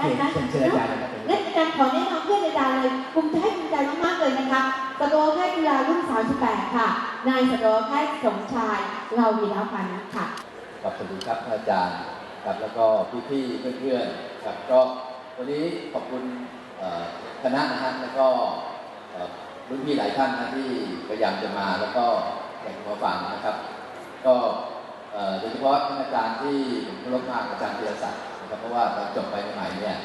เคได้ไหมเชิญเชิญอาจารย์นะครับผมงั้นอาจารย์ขอแนะนำเพื่อนอาจารย์เลยภูมิใจภูมิใจมากๆเลยนะคะสัตวแพทย์จุฬารุ่น38 ค่ะ นายสัตวแพทย์สมชายเราวีรพันธ์ค่ะครับสวัสดีครับท่านอาจารย์ครับแล้วก็พี่ๆเพื่อนๆครับก็วันนี้ขอบคุณเอ่อคณะนะฮะแล้วก็เอ่อรุ่นพี่หลายท่านนะที่พยายามจะมาแล้วก็อยากจะมาฟังนะครับ ก็เอ่อโดยเฉพาะท่านอาจารย์ที่ผมเคารพมากอาจารย์ธีรศักดิ์ นะครับเพราะว่าตอนจบไปใหม่ๆเนี่ย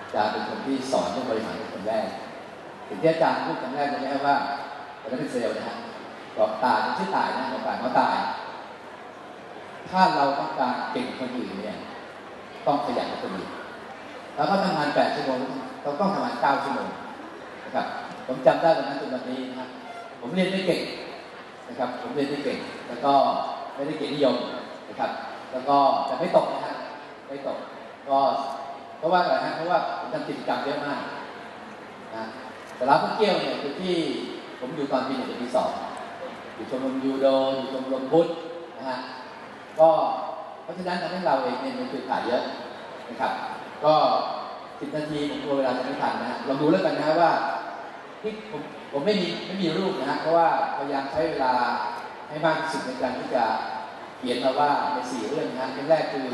อาจารย์เป็นคนที่สอนเรื่องบริหารเป็นคนแรกสิ่งที่อาจารย์พูดครั้งแรกเลยนะครับว่าตอนนั้นเป็นเซลล์นะฮะบอกตายชื่อตายนะบอกตายเขาตาย ถ้าเราต้องการเก่งคนอื่นเนี่ยต้องขยันคนอื่นแล้วก็ทำงาน8ชั่วโมงเราต้องทำงาน9ชั่วโมงนะครับผมจำได้วันนั้นจนวันนี้นะครับผมเรียนไม่เก่งนะครับ ผมเรียนไม่เก่ง แล้วก็ไม่ได้เก่งนิยมนะครับ แล้วก็จะไม่ตกนะฮะไม่ตก ก็เพราะว่าอะไรฮะเพราะว่าผมทำกิจกรรมเยอะมากนะแต่ละพวกเกี้ยวเนี่ยคือที่ผมอยู่ตอนปีหนึ่งถึงปีสองอยู่ชมรมยูโดอยู่ชมรมพุทธนะฮะก็เพราะฉะนั้นทำให้เราเองเนี่ยมีจุดขายเยอะนะครับ ก็สิบนาทีผมกลัวเวลาจะไม่ทันนะฮะลองดูแล้วกันนะฮะว่าที่ผมผมไม่มีไม่มีรูปนะฮะเพราะว่าพยายามใช้เวลาให้มากที่สุดในการที่จะเขียนมาว่าในสี่เรื่องนะฮะเรื่องแรกคือ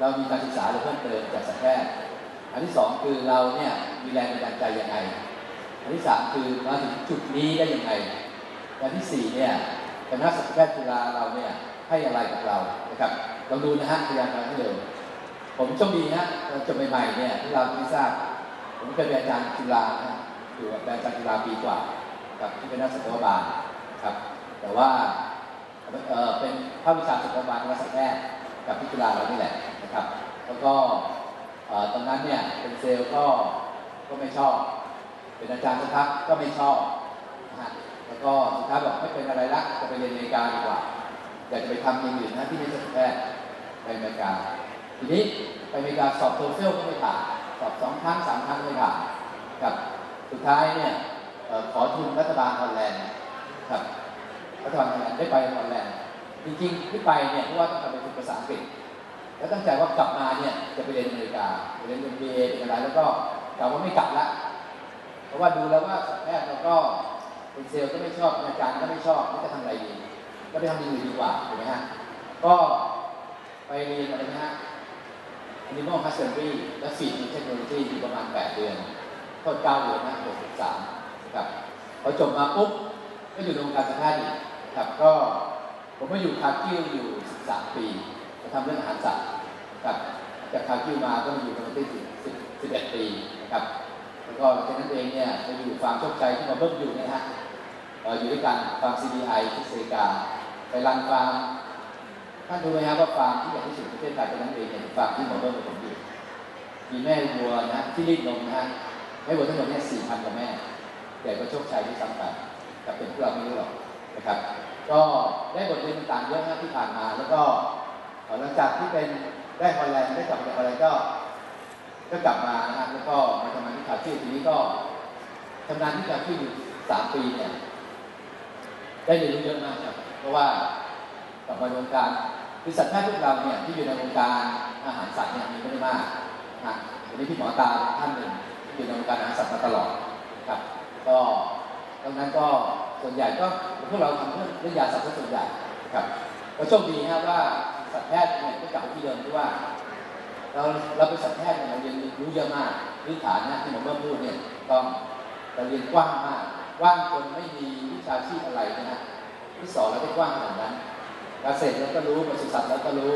เรามีการศึกษาหรือเพิ่มเติมจากสัตวแพทย์อันที่สองคือเราเนี่ยมีแรงบันดาลใจยังไง อันที่สามคือมาถึงจุดนี้ได้ยังไงอันที่สี่เนี่ยคณะสัตวแพทย์จุฬาเราเนี่ยให้อะไรกับเรานะครับลองดูนะฮะพยายามมาให้เร็วผมโชคดีนะตอนจบใหม่ๆเนี่ยที่เราไม่ทราบ ผมเคยเป็นอาจารย์จุฬานะอยู่กับอาจารย์จุฬาปีกว่า กับที่เป็นนักสัตวบาลครับ แต่ว่าเออเป็นภาควิชาสัตวบาลและสัตวแพทย์ กับที่จุฬาเรานี่แหละนะครับ แล้วก็ตอนนั้นเนี่ยเป็นเซลล์ก็ก็ไม่ชอบ เป็นอาจารย์สักพักก็ไม่ชอบนะฮะแล้วก็สุดท้ายบอกไม่เป็นอะไรละจะไปเรียนอเมริกาดีกว่าอยากจะไปทำอย่างอื่นนะที่ไม่ใช่แพทย์ไปอเมริกา ทีนี้ไปอเมริกาสอบโทเฟลก็ไม่ผ่านสอบสองครั้งสามครั้งไม่ผ่านกับสุดท้ายเนี่ยขอทุนรัฐบาลฮอลแลนด์ครับรัฐบาลฮอลแลนด์ได้ไปฮอลแลนด์ จริงๆที่ไปเนี่ยเพราะว่าต้องการไปฝึกภาษาอังกฤษแล้วตั้งใจว่ากลับมาเนี่ยจะไปเรียนอเมริกาไปเรียน MBA เป็นอะไรแล้วก็กล่าวว่าไม่กลับละเพราะว่าดูแล้วว่าสัตวแพทย์เราก็เป็นเซลล์ก็ไม่ชอบอาจารย์ก็ไม่ชอบนี่จะทำอะไรดีก็ไปทำอย่างอื่นดีกว่าถูกไหมฮะก็ไปเรียนอะไรนะฮะ Animal Husbandry และ Feed Technology อยู่ประมาณ 8 เดือนโทษ9เดือนนะ63นะครับพอจบมาปุ๊บก็อยู่ในวงการสัตว์อีกครับก็ ผมก็อยู่คาร์กิวอยู่13ปีก็ทำเรื่องอาหารสัตว์ครับจากคาร์กิวมาก็มาอยู่กันที่10 11ปีนะครับแล้วก็หลังจากนั้นเองเนี่ยไปอยู่ฟาร์มโชคชัยที่มาเบิ้มอยู่เนะฮะอยู่ด้วยกันฟาร์ม CDI ที่อเมริกาไปรันฟาร์มท่านรู้ไหมครับว่าฟาร์มที่ใหญ่ที่สุดในประเทศไทยเป็นนั้นเองเนี่ยฟาร์มที่หมอเบิ้มเป็นคนอยู่มีแม่วัวนะที่รีดนมนะฮะแม่วัวทั้งหมดเนี่ยสี่พันกว่าแม่ใหญ่กว่าโชคชัยที่ซ้ำไปแต่เป็นพวกเราไม่รู้หรอกนะครับ ก็ได้บทเรียนต่างๆเยอะนะที่ผ่านมา แล้วก็หลังจากที่เป็นได้ฮอลแลนด์ได้กลับมาจากฮอลแลนด์ก็ ก็กลับมานะฮะแล้วก็มาทำงานที่คาชื่อทีนี้ก็ทำงานที่คาชื่อยู่สามปีเนี่ยได้เรียนรู้เยอะมากครับเพราะว่ากลับมาวงการคือสัตวแพทย์พวกเราเนี่ยที่อยู่ในวงการอาหารสัตว์เนี่ยมีไม่ได้มากนะวันนี้พี่หมอตาท่านหนึ่งที่อยู่ในวงการอาหารสัตว์มาตลอดครับ ก็ดังนั้นก็ ส่วนใหญ่ก็พวกเราทำเรื่องเรื่องยาสัตว์ส่วนใหญ่ครับก็โชคดีนะครับว่าสัตวแพทย์เนี่ยก็กลับไปที่เดิมที่ว่า เราเราเป็นสัตวแพทย์เนี่ยเราเรียนรู้เยอะมากพื้นฐานนะที่ผมเริ่มพูดเนี่ยต้องเราเรียนกว้างมากกว้างจนไม่มีวิชาชีพอะไรนะฮะที่สอนเราได้กว้างขนาดนั้นเกษตรเราก็รู้ปศุสัตว์เราก็รู้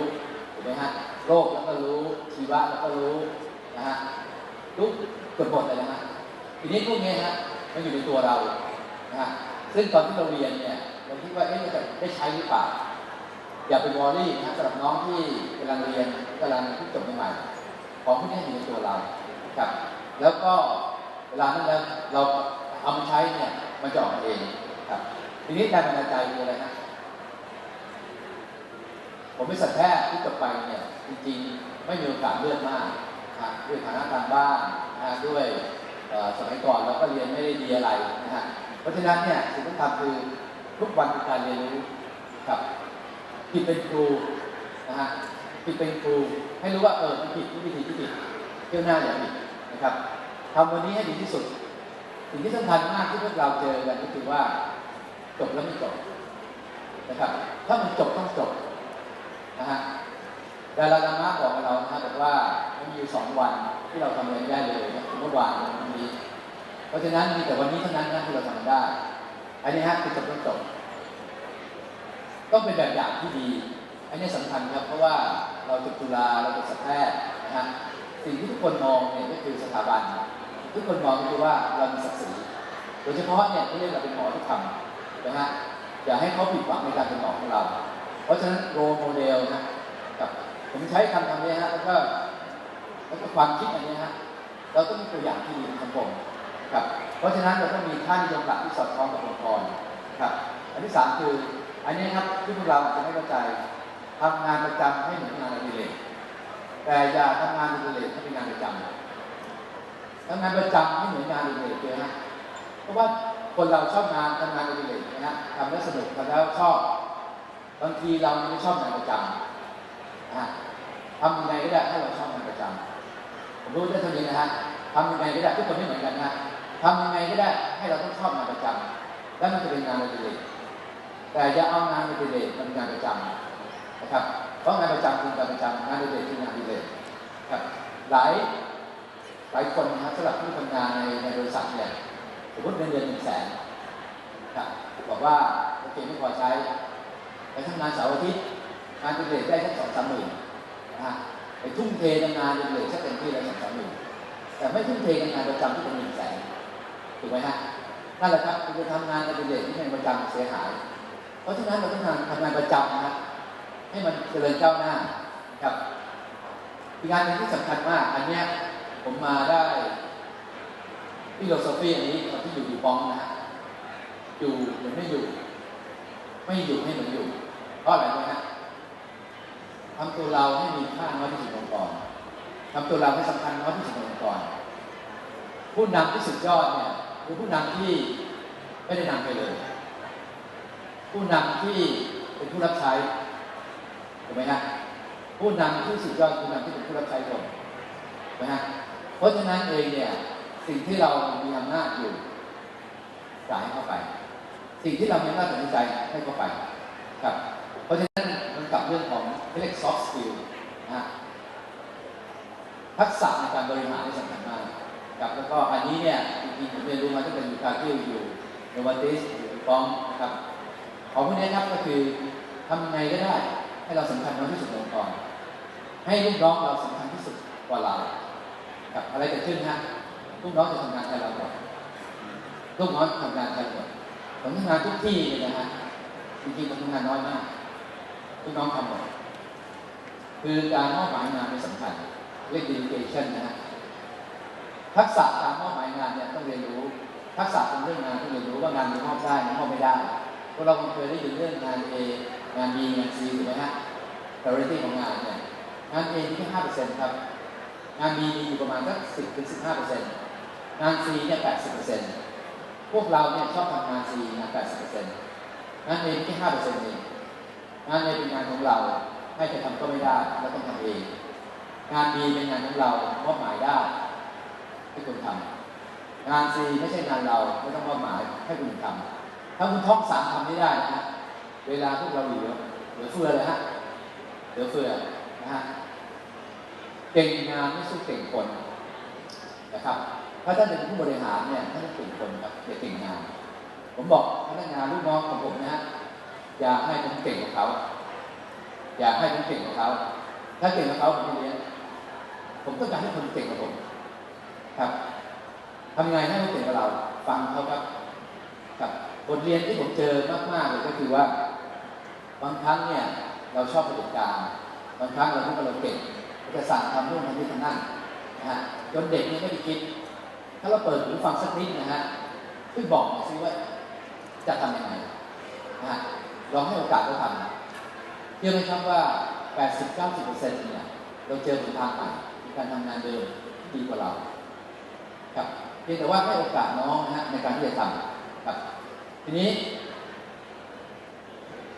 ถูกไหมฮะโรคเราก็รู้ชีวะเราก็รู้นะฮะรู้เกือบหมดเลยนะฮะทีนี้พวกนี้ฮะมันอยู่ในตัวเรานะฮะ ซึ่งตอนที่เราเรียนเนี่ยเราคิดว่าเอ๊ะเราจะได้ใช้หรือเปล่าอย่าไปวอรี่นะสำหรับน้องที่กำลังเรียนกำลังเพิ่จบใหม่ๆของพวกนี้อยู่ในตัวเราครับ แล้วก็เวลานั้นเราเอามาใช้เนี่ยมันจะออกมาเองครับ ทีนี้การบรรณาใจคืออะไรนะผมเป็นสัตวแพทย์ที่จบไปเนี่ยจริงๆ ไม่มีโอกาสเลือกมากนะด้วยฐานะการบ้านนะด้วยสมัยก่อนเราก็เรียนไม่ได้ดีอะไรนะฮะ เพราะฉะนั้นเนี่ยสิ่งที่ทำคือทุกวันการเรียนรู้ครับผิดเป็นครูนะฮะผิดเป็นครูให้รู้ว่าเออมันผิดที่วิธีที่ผิดเที่ยวหน้าอย่าผิดนะครับทำวันนี้ให้ดีที่สุด สิ่งที่สำคัญมากที่พวกเราเจอกันก็คือว่าจบแล้วไม่จบนะครับ ถ้ามันจบต้องจบนะฮะดาราลามะบอกกับเรานะฮะบอกว่ามันมีอยู่สองวันที่เราทำอะไรไม่ได้เลยนะเมื่อวานวันนี้ เพราะฉะนั้นมีแต่วันนี้เท่านั้นนะที่เราทำได้ อันนี้ฮะคือจบต้องจบต้องเป็นแบบอย่างที่ดี อันนี้สำคัญครับเพราะว่าเราจบจุฬาเราจบสัตวแพทย์นะฮะสิ่งที่ทุกคนมองเนี่ยก็คือสถาบัน ทุกคนมองก็คือว่าเรามีศักดิ์ศรีโดยเฉพาะเนี่ยที่เรียกเราเป็นหมอที่ทำนะฮะอย่าให้เขาผิดหวังในการเป็นหมอของเรา เพราะฉะนั้นโรโมเดลนะกับผมใช้คำคำนี้ฮะแล้วก็แล้วก็ความคิดอันนี้ฮะเราต้องมีตัวอย่างที่ดีในสังคม ครับเพราะฉะนั้นเราต้องมีท่านิยมหลักที่สอดคล้องกับองค์กรครับอันที่สามคืออันนี้ครับที่พวกเราจะไม่เข้าใจทำงานประจำให้เหมือนงานอดิเรกแต่อย่าทำงานอดิเรกให้เป็นงานประจำทำงานประจำให้เหมือนงานอดิเรกเลยฮะเพราะว่าคนเราชอบงานทำงานอดิเรกนะฮะทำแล้วสนุกทำแล้วชอบบางทีเราไม่ชอบงานประจำนะฮะทำยังไงก็ได้ให้เราชอบงานประจำผมรู้ได้เท่านี้นะฮะทำยังไงก็ได้ทุกคนไม่เหมือนกันนะ ทำยังไงก็ได้ให้เราต้องชอบงานประจำแล้วมันจะเป็นงานอดิเรกแต่อย่าเอางานอดิเรกมันเป็นงานประจำนะครับเพราะงานประจำคืองานประจำงานอดิเรกคืองานอดิเรกครับหลายหลายคนนะครับสำหรับผู้ทำงานในในบริษัทเนี่ยสมมติเงินเดือนหนึ่งแสนครับบอกว่าโอเคไม่พอใช้ไปทำงานเสาร์อาทิตย์งานอดิเรกได้แค่สองสามหมื่นนะฮะไปทุ่มเททำงานเลยๆสักเต็มที่แล้วสองสามหมื่นแต่ไม่ทุ่มเทงานประจำที่เป็นหนึ่งแสน ถูกไหมฮะนั่นแหละครับคุณจะทำงานอดิเรกที่เป็นประจำเสียหาย เพราะฉะนั้นเราต้องทำทำงานประจำนะครับให้มันเจริญก้าวหน้าครับอีกงานหนึ่งที่สำคัญมาก อันเนี้ยผมมาได้ฟิโลโซฟีอันนี้ตอนที่อยู่อยู่ปองนะฮะอยู่หมือไม่อยู่ ไม่อยู่ให้เหมือนอยู่เพราะอะไรรู้ไหมฮะทำตัวเราให้มีค่าน้อยที่สุดองค์กรทำตัวเราให้สำคัญน้อยที่สุดองค์กรผู้นำที่สุดยอดเนี่ย คือผู้นำที่ไม่ได้นำไปเลย ผู้นำที่เป็นผู้รับใช้ถูกไหมฮะผู้นำที่สุดยอดผู้นำที่เป็นผู้รับใช้คนถูกไหมฮะเพราะฉะนั้นเองเนี่ยสิ่งที่เรามีอำนาจอยู่จ่ายให้เข้าไป สิ่งที่เรามีอำนาจตัดสินใจให้เข้าไปครับ เพราะฉะนั้นมันกลับเรื่องของเรียก soft skill นะฮะทักษะในการบริหารที่สำคัญมาก ครับแล้วก็อันนี้เนี่ยจริงๆผมเรียนรู้มาตั้งแต่อยู่คาคิวอยู่โนวัติสอยู่ฟองนะครับของพวกนี้ครับก็คือทำยังไงก็ได้ให้เราสำคัญน้อยที่สุดในองค์กรให้ลูกน้องเราสำคัญที่สุดกว่าเรากับอะไรเกิดขึ้นฮะลูกน้องจะทำงานแทนเราหมดลูกน้องทำงานแทนหมดผมทำงานทุกที่เลยนะฮะจริงๆผมทำงานน้อยมากลูกน้องทำหมดคือการมอบหมายงานเป็นสำคัญเรียก delegation นะฮะ ทักษะการมอบหมายงานเนี่ยต้องเรียนรู้ ทักษะเป็นเรื่องงานต้องเรียนรู้ว่างานมีมอบได้มอบไม่ได้พวกเราคงเคยได้ยินเรื่องงาน A งาน B งาน C ถูกไหมฮะ priority ของงานเนี่ยงาน A มีแค่ห้าเปอร์เซ็นต์ครับ งาน B มีอยู่ประมาณสักสิบถึงสิบห้าเปอร์เซ็นต์งาน C เนี่ยแปดสิบเปอร์เซ็นต์พวกเราเนี่ยชอบทำงาน C งานแปดสิบเปอร์เซ็นต์งาน A มีแค่ห้าเปอร์เซ็นต์เองงาน A เป็นงานของเราให้ใครทำก็ไม่ได้เราต้องทำเองงาน B เป็นงานของเรามอบหมายได้ ให้คุณทำงาน C ไม่ใช่งานเราไม่ต้องมอบหมายให้คุณทำถ้าคุณท่องสามคำนี้ได้นะฮะเวลาพวกเราเหลือเหลือเฟือเลยฮะเหลือเฟือนะฮะเก่งงานไม่สู้เก่งคนนะครับถ้าท่านเป็นผู้บริหารเนี่ยท่านต้องเก่งคนครับอย่าเก่งงาน ผมบอกพนักงานลูกน้องของผมนะฮะอย่าให้ผมเก่งกว่าเขาอยากให้ผมเก่งกว่าเขาถ้าเก่งกว่าเขาผมเลี้ยงผมต้องการให้คนเก่งกว่าผม ครับทำยังไงให้เขาเก่งกว่าเรา ฟังเขาครับครับบทเรียนที่ผมเจอมากๆเลยก็คือว่า บางครั้งเนี่ยเราชอบประสบการณ์บางครั้งเราคิดว่าเราเก่งเราจะสั่งทำนู่นทำนี่ทำนั่นนะฮะจนเด็กเนี่ยไม่ได้คิด ถ้าเราเปิดหูฟังสักนิดนะฮะช่วยบอกหน่อยซิว่าจะทำยังไงนะฮะลองให้โอกาสเขาทำเชื่อไหมครับว่า 80-90%เนี่ยเราเจอหนทางใหม่ในการทำงานเดิมที่ดีกว่าเรา ครับเพียงแต่ว่าให้โอกาสน้องนะฮะในการที่จะทำครับ ทีนี้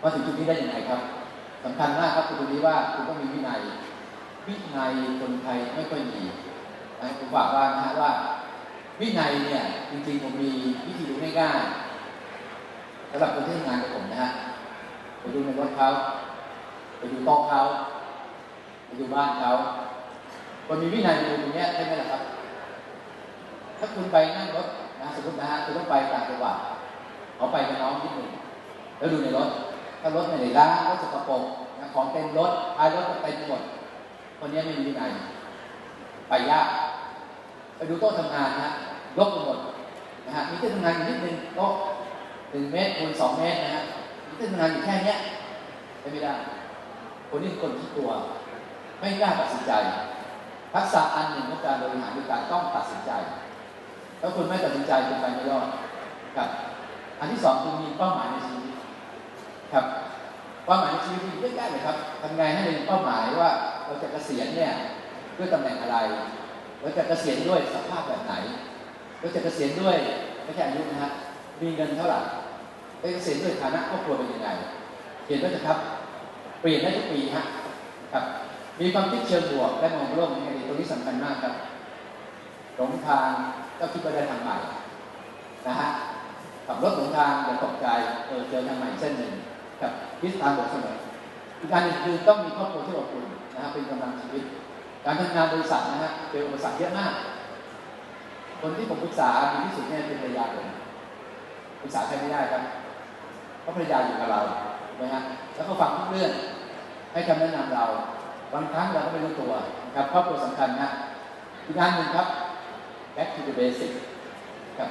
มาถึงจุดนี้ได้ยังไงครับสำคัญมากครับคือตรงนี้ว่าคุณต้องมีวินัย วินัยคนไทยไม่ค่อยมีนะผมฝากว่านะฮะว่า วินัยเนี่ย จริงๆผมมีวิธีดูง่ายๆสำหรับคนที่ทำงานกับผมนะฮะไปดูในรถเขาไปดูโต๊ะเขาไปดูบ้านเขาคนมีวินัยดูตรงเนี้ยใช่ไหมล่ะครับ ถ้าคุณไปนั่งรถนะสมมตินะฮะคุณต้องไปต่างจังหวัดเขาไปกับน้องที่หนึ่งแล้วดูในรถ ถ้ารถไม่ได้ล้างรถสกปรกนะของเต็มรถท้ายรถเต็มหมด คนนี้ไม่มีวินัยไปยาก ไปดูโต๊ะทำงานนะฮะลบไปหมดนะฮะมีที่ทำงานอยู่นิดนึงโต๊ะหนึ่งเมตรคูณสองเมตรนะฮะมีที่ทำงานอยู่แค่เนี้ยไปไม่ได้ คนนี้คนที่ตัว ไม่กล้าตัดสินใจทักษะอันหนึ่งของการบริหารคือการต้องตัดสินใจ ถ้าคุณไม่ตัดสินใจคุณไปไม่รอดครับ อันที่สองคือมีเป้าหมายในชีวิตครับเป้าหมายในชีวิตมีเยอะแยะเลยครับทำไงให้เป็นเป้าหมายว่าเราจะเกษียณเนี่ยด้วยตำแหน่งอะไรเราจะเกษียณด้วยสภาพแบบไหนเราจะเกษียณด้วยไม่ใช่อายุนะฮะมีเงินเท่าไหร่ไปเกษียณด้วยฐานะครอบครัวเป็นยังไงเขียนไว้เถอะครับ เปลี่ยนได้ทุกปีฮะครับมีความคิดเชิงบวกและมองโลกในอดีตตรงนี้สำคัญมากครับหลงทาง ก็คิดว่าได้ทางใหม่นะฮะขับรถหลงทางอย่าตกใจเออเจอทางใหม่เส้นหนึ่งกับคิดทางบวกเสมออีกการหนึ่งคือต้องมีครอบครัวที่อบอุ่นนะฮะเป็นกำลังชีวิต การทำงานบริษัทนะฮะเจออุปสรรคเยอะมาก คนที่ผมปรึกษาดีที่สุดเนี่ยเป็นภรรยาผมปรึกษาใครไม่ได้ครับเพราะภรรยาอยู่กับเราถูกไหมฮะแล้วก็ฟังทุกเรื่องให้คำแนะนำเราบางครั้งเราก็ไม่รู้ตัวนะครับครอบครัวสำคัญนะอีกงานหนึ่งครับ back to the basic ครับ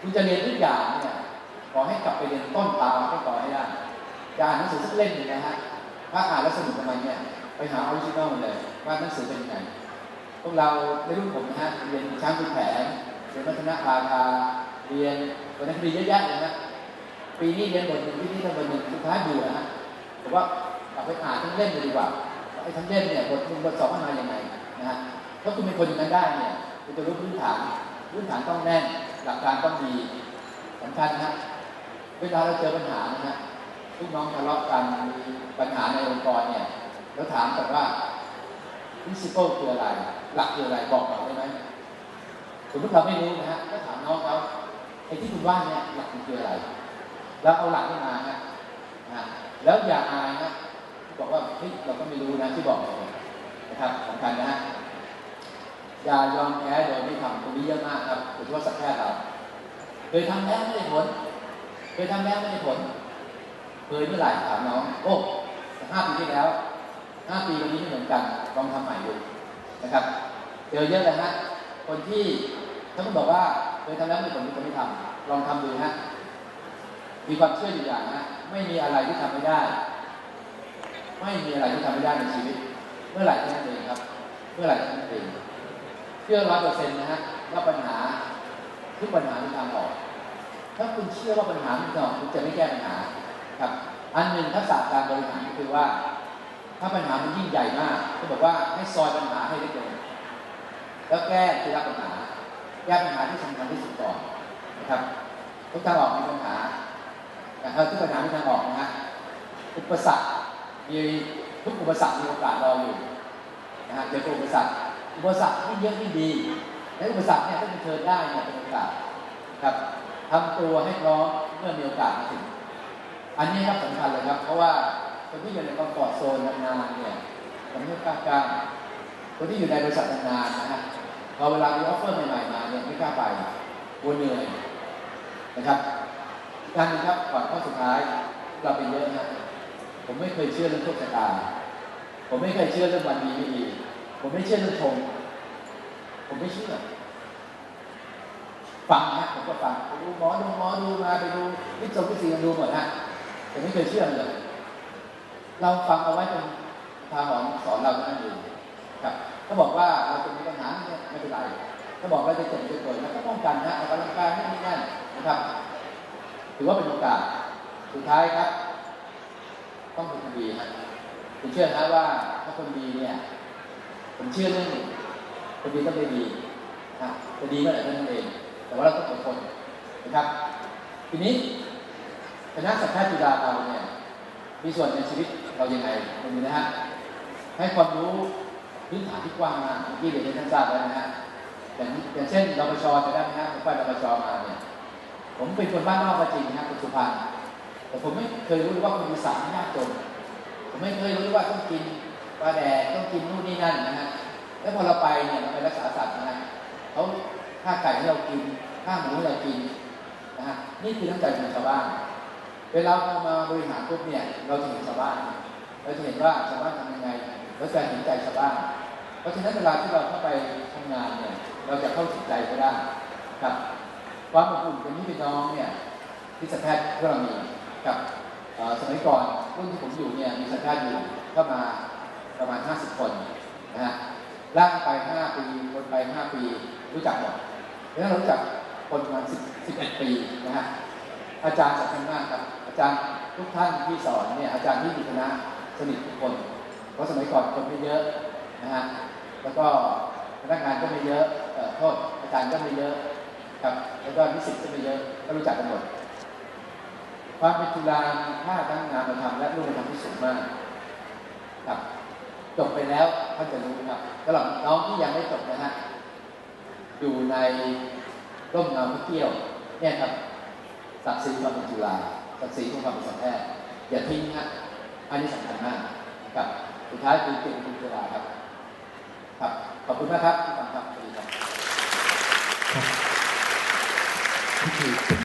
คุณจะเรียนทุกอย่างเนี่ยขอให้กลับไปเรียนต้นตาให้ต่อให้ได้จะอ่านหนังสือสักเล่มหนึ่งนะฮะถ้าอ่านแล้วสนุกกับมันเนี่ยไปหาออริจินอลเลยว่าหนังสือเป็นยังไงพวกเราในรุ่นผมนะฮะเรียนช้างคุณแผนเรียนวัฒนภาคาเรียนวรรณคดีเยอะแยะเลยนะปีนี้เรียนบทหนึ่งปีนี้ทำบทหนึ่งสุดท้ายเบื่อนะฮะผมว่ากลับไปอ่านทั้งเล่มเลยดีกว่าว่าไอ้ทั้งเล่มเนี่ยบทหนึ่งบทสองมันมาอย่างไงนะฮะถ้าคุณเป็นคนอย่างนั้นได้เนี่ยุณจะรู้พื้นฐานพื้นฐานต้องแน่น หลักการต้องดีสำคัญนะเวลาเราเจอปัญหานะฮะลูกน้องทะเลาะกันมีปัญหาในองค์กรเนี่ยเราถามกันว่า principle คืออะไร หลักคืออะไรบอกหน่อยได้ไหมสมมติเราไม่รู้นะฮะก็ถามน้องเขาไอ้ที่คุณว่าเนี่ยหลักมันคืออะไร แล้วเอาหลักขึ้นมาฮะนะแล้วอย่าอายนะบอกว่าเฮ้ยเราก็ไม่รู้นะที่บอกนะครับสำคัญนะฮะ อย่ายอมแพ้โดยไม่ทำตรงนี้เยอะมากครับโดยเฉพาะสักแพทย์เราเคยทำแล้วไม่ได้ผลเคยทำแล้วไม่ได้ผลเคยเมื่อไหร่ถามน้องโอ้ห้าปีที่แล้วห้าปีวันนี้ไม่เหมือนกันลองทำใหม่ดูนะครับเจอเยอะเลยฮะคนที่ถ้าคุณบอกว่าเคยทำแล้วไม่ผลมีคนไม่ทำลองทำดูฮะมีความเชื่ออยู่อย่างนะไม่มีอะไรที่ทำไม่ได้ ไม่มีอะไรที่ทำไม่ได้ในชีวิต เมื่อไหร่ที่นั่นเองครับ เมื่อไหร่ที่นั่นเอง เชื่อร้อยเปอร์เซ็นต์นะฮะว่าปัญหาทุกปัญหามีทางออก ถ้าคุณเชื่อว่าปัญหามีทางออกคุณจะไม่แก้ปัญหาครับ อันหนึ่งทักษะการบริหารก็คือว่า ถ้าปัญหามันยิ่งใหญ่มากก็บอกว่าให้ซอยปัญหาให้เล็กลงแล้วแก้ทีละปัญหาแก้ปัญหาที่สำคัญที่สุดก่อนนะครับทุกทางออกมีปัญหานะครับทุกปัญหามีทางออกนะฮะอุปสรรคมีทุกอุปสรรคมีโอกาสรออยู่นะฮะเจออุปสรรค อุปสรรคที่เยอะที่ดี และอุปสรรคเนี่ยถ้าคุณเชิญได้เนี่ยเป็นโอกาสครับทำตัวให้พร้อมเมื่อมีโอกาสมาถึง อันนี้ครับสำคัญเลยครับ เพราะว่าคนที่อยู่ในคอมฟอร์ทโซนนานๆเนี่ยมันไม่กล้ากล้าคนที่อยู่ในบริษัทนานๆนะฮะพอเวลามีออฟเฟอร์ใหม่ๆมาเนี่ยไม่กล้าไปกลัวเหนื่อยนะครับการนึงครับก่อนข้อสุดท้ายเราเป็นเยอะนะผมไม่เคยเชื่อเรื่องโชคชะตา ผมไม่เคยเชื่อเรื่องวันดีไม่ดี ผมไม่เชื่อเรื่องชงผมไม่เชื่อฟังนะผมก็ฟังไปดูหมอดูหมอดูมาไปดูวิจงวิสีกันดูหมดฮะแต่ไม่เคยเชื่อเลย เราฟังเอาไว้เป็นทางหอนสอนเราท่านั้นเองครับถ้าบอกว่าเราจะมีปัญหาเนี่ยไม่เป็นไรถ้าบอกว่าจะเจ็บจะป่วยแล้วก็ป้องกันนะออกกำลังกายให้นี่นั่นนะครับ ถือว่าเป็นโอกาสสุดท้ายครับ ต้องเป็นคนดีครับผมเชื่อนะว่าถ้าคนดีเนี่ย ผมเชื่อเรื่องหนึ่งคนดีต้องได้ดีนะจะดีเมื่อไหร่เท่านั้นเอง แต่ว่าเราต้องอดทนนะครับ ทีนี้คณะสัตวแพทย์จุฬาเราเนี่ยมีส่วนในชีวิตเรายังไงตรงนี้นะฮะให้ความรู้พื้นฐานที่กว้างมากเมื่อกี้เรียนท่านทราบแล้วนะฮะอย่างอย่างเช่นรปชจะได้ไหมฮะผมไปรปชมาเนี่ย ผมเป็นคนบ้านนอกก็จริงนะครับเป็นสุพรรณแต่ผมไม่เคยรู้ว่าคนอีสานยากจน ผมไม่เคยรู้ว่าต้องกิน ปลาแดกต้องกินนู่นนี่นั่นนะฮะแล้วพอเราไปเนี่ยเราไปรักษาสัตว์นะฮะเขาฆ่าไก่ให้เรากินฆ่าหมูให้เรากินนะฮะนี่คือน้ำใจของชาวบ้านเวลาเรามาบริหารปุ๊บเนี่ยเราจะเห็นชาวบ้าน เราจะเห็นว่าชาวบ้านทำยังไงเราจะเห็นใจชาวบ้าน เพราะฉะนั้นเวลาที่เราเข้าไปทำงานเนี่ยเราจะเข้าถึงใจเขาได้ครับ ความอบอุ่นเป็นพี่เป็นน้องเนี่ยที่สัตวแพทย์ที่เรามีกับสมัยก่อนรุ่นที่ผมอยู่เนี่ยมีสัตวแพทย์อยู่เข้ามา ประมาณ 50 คนนะฮะล่างไป 5 ปีคนไป 5 ปี รู้จักหมดเพราะฉะนั้นเรารู้จักคนประมาณ11 ปีนะฮะอาจารย์สำคัญมากครับอาจารย์ทุกท่านที่สอนเนี่ยอาจารย์ที่อยู่คณะสนิททุกคน เพราะสมัยก่อนคนไม่เยอะนะฮะแล้วก็พนักงานก็ไม่เยอะโทษอาจารย์ก็ไม่เยอะครับแล้วก็นิสิตก็ไม่เยอะก็รู้จักกันหมดความเป็นจุฬาค่าทั้งงานมาทำและรูปธรรมที่สูงมากครับ จบไปแล้วท่านจะรู้ครับสำหรับน้องที่ยังไม่จบนะฮะอยู่ในร่มเงาเกี้ยว เนี่ยครับศักดิ์ศรีความเป็นจุฬาศักดิ์ศรีของความเป็นสัตวแพทย์อย่าทิ้งฮะอันนี้สำคัญมากครับสุดท้ายคือเกียรติคุณจุฬาครับ ครับ ขอบคุณมากครับที่ฟังครับสวัสดีครับ